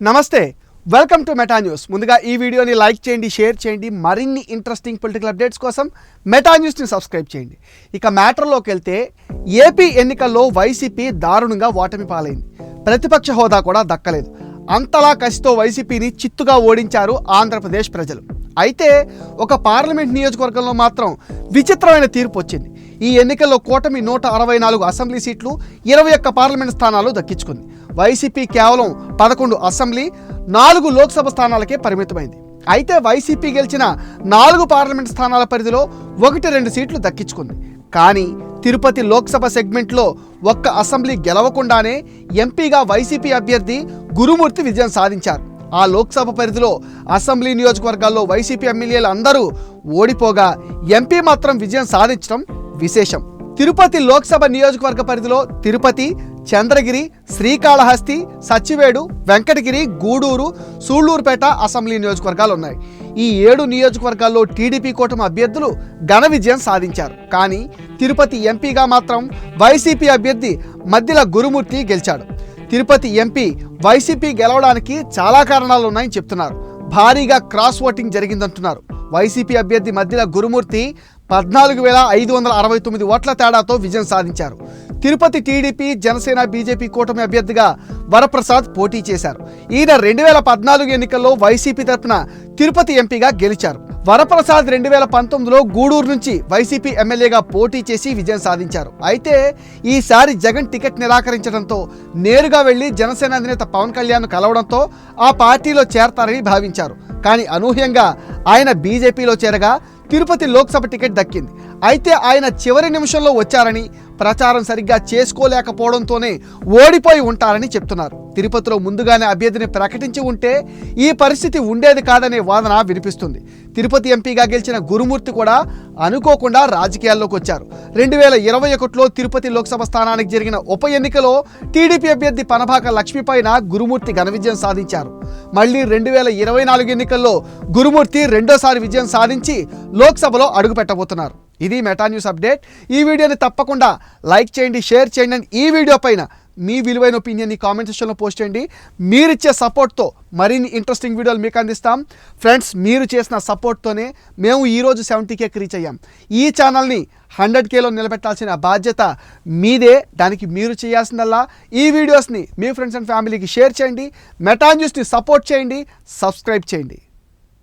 నమస్తే welcome to meta news ముందుగా ఈ వీడియోని లైక్ చేయండి షేర్ చేయండి. మరిన్ని ఇంట్రెస్టింగ్ పొలిటికల్ అప్డేట్స్ కోసం మెటా న్యూస్ని సబ్స్క్రైబ్ చేయండి. ఇక మ్యాటర్లోకి వెళ్తే ఏపీ ఎన్నికల్లో వైసీపీ దారుణంగా ఓటమి పాలైంది. ప్రతిపక్ష హోదా కూడా దక్కలేదు. అంతలా కసితో వైసీపీని చిత్తుగా ఓడించారు ఆంధ్రప్రదేశ్ ప్రజలు. అయితే ఒక పార్లమెంట్ నియోజకవర్గంలో మాత్రం విచిత్రమైన తీర్పు వచ్చింది. ఈ ఎన్నికల్లో కూటమి నూట అరవై నాలుగు అసెంబ్లీ సీట్లు ఇరవై ఒక్క పార్లమెంట్ స్థానాలు దక్కించుకుంది. వైసీపీ కేవలం పదకొండు అసెంబ్లీ నాలుగు లోక్సభ స్థానాలకే పరిమితమైంది. అయితే వైసీపీ గెలిచిన నాలుగు పార్లమెంట్ స్థానాల పరిధిలో ఒకటి రెండు సీట్లు దక్కించుకుంది. కానీ తిరుపతి లోక్సభ సెగ్మెంట్లో ఒక్క అసెంబ్లీ గెలవకుండానే ఎంపీగా వైసీపీ అభ్యర్థి గురుమూర్తి విజయం సాధించారు. ఆ లోక్సభ పరిధిలో అసెంబ్లీ నియోజకవర్గాల్లో వైసీపీ ఎమ్మెల్యేలు అందరూ ఓడిపోగా ఎంపీ మాత్రం విజయం సాధించడం విశేషం. తిరుపతి లోక్సభ నియోజకవర్గ పరిధిలో తిరుపతి చంద్రగిరి శ్రీకాళహస్తి సచ్చివేడు వెంకటగిరి గూడూరు సూళ్ళూరుపేట అసెంబ్లీ నియోజకవర్గాలు ఉన్నాయి ఈ ఏడు నియోజకవర్గాల్లో టీడీపీ కూటమి అభ్యర్థులు ఘన విజయం సాధించారు. కానీ తిరుపతి ఎంపీగా మాత్రం వైసీపీ అభ్యర్థి మధ్యల గురుమూర్తి గెలిచాడు. తిరుపతి ఎంపీ వైసీపీ గెలవడానికి చాలా కారణాలు ఉన్నాయని చెప్తున్నారు. భారీగా క్రాస్ ఓటింగ్ జరిగిందంటున్నారు. వైసీపీ అభ్యర్థి మధ్యల గురుమూర్తి పద్నాలుగు వేల ఐదు వందల అరవై తొమ్మిది ఓట్ల తేడాతో విజయం సాధించారు. తిరుపతి టీడీపీ జనసేన బీజేపీ కూటమి అభ్యర్థిగా వరప్రసాద్ పోటీ చేశారు. ఈయన రెండు వేల పద్నాలుగు ఎన్నికల్లో వైసీపీ తరపున తిరుపతి ఎంపీగా గెలిచారు. వరప్రసాద్ రెండు వేల పంతొమ్మిదిలో గూడూరు నుంచి వైసీపీ ఎమ్మెల్యేగా పోటీ చేసి విజయం సాధించారు. అయితే ఈసారి జగన్ టికెట్ నిరాకరించడంతో నేరుగా వెళ్ళి జనసేన అధినేత పవన్ కళ్యాణ్ కలవడంతో ఆ పార్టీలో చేరతారని భావించారు. కానీ అనూహ్యంగా ఆయన బీజేపీలో చేరగా తిరుపతి లోక్సభ టికెట్ దక్కింది. అయితే ఆయన చివరి నిమిషంలో వచ్చారని ప్రచారం సరిగ్గా చేసుకోలేకపోవడంతోనే ఓడిపోయి ఉంటారని చెప్తున్నారు. తిరుపతిలో ముందుగానే అభ్యర్థిని ప్రకటించి ఉంటే ఈ పరిస్థితి ఉండేది కాదనే వాదన వినిపిస్తుంది. తిరుపతి ఎంపీగా గెలిచిన గురుమూర్తి కూడా అనుకోకుండా రాజకీయాల్లోకి వచ్చారు. రెండు వేల ఇరవై ఒకటిలో తిరుపతి లోక్సభ స్థానానికి జరిగిన ఉప ఎన్నికలో టీడీపీ అభ్యర్థి పనభాక లక్ష్మి పైన గురుమూర్తి ఘన విజయం సాధించారు. మళ్ళీ రెండు వేల ఇరవై నాలుగు ఎన్నికల్లో గురుమూర్తి రెండోసారి విజయం సాధించి లోక్సభలో అడుగుపెట్టబోతున్నారు. ఇది మెటా న్యూస్ అప్డేట్. ఈ వీడియోని తప్పకుండా లైక్ చేయండి షేర్ చేయండి. అండ్ ఈ వీడియో పైన మీ విలువైన ఒపీనియన్ని కామెంట్ సెక్షన్లో పోస్ట్ చేయండి. మీరిచ్చే సపోర్ట్తో మరిన్ని ఇంట్రెస్టింగ్ వీడియోలు మీకు అందిస్తాం. ఫ్రెండ్స్ మీరు చేసిన సపోర్ట్తోనే మేము ఈరోజు సెవెంటీ కేకి రీచ్ అయ్యాం. ఈ ఛానల్ని హండ్రెడ్ కేలో నిలబెట్టాల్సిన బాధ్యత మీదే. దానికి మీరు చేయాల్సిందల్లా. ఈ వీడియోస్ని మీ ఫ్రెండ్స్ అండ్ ఫ్యామిలీకి షేర్ చేయండి. మెటా న్యూస్ని సపోర్ట్ చేయండి. సబ్స్క్రైబ్ చేయండి.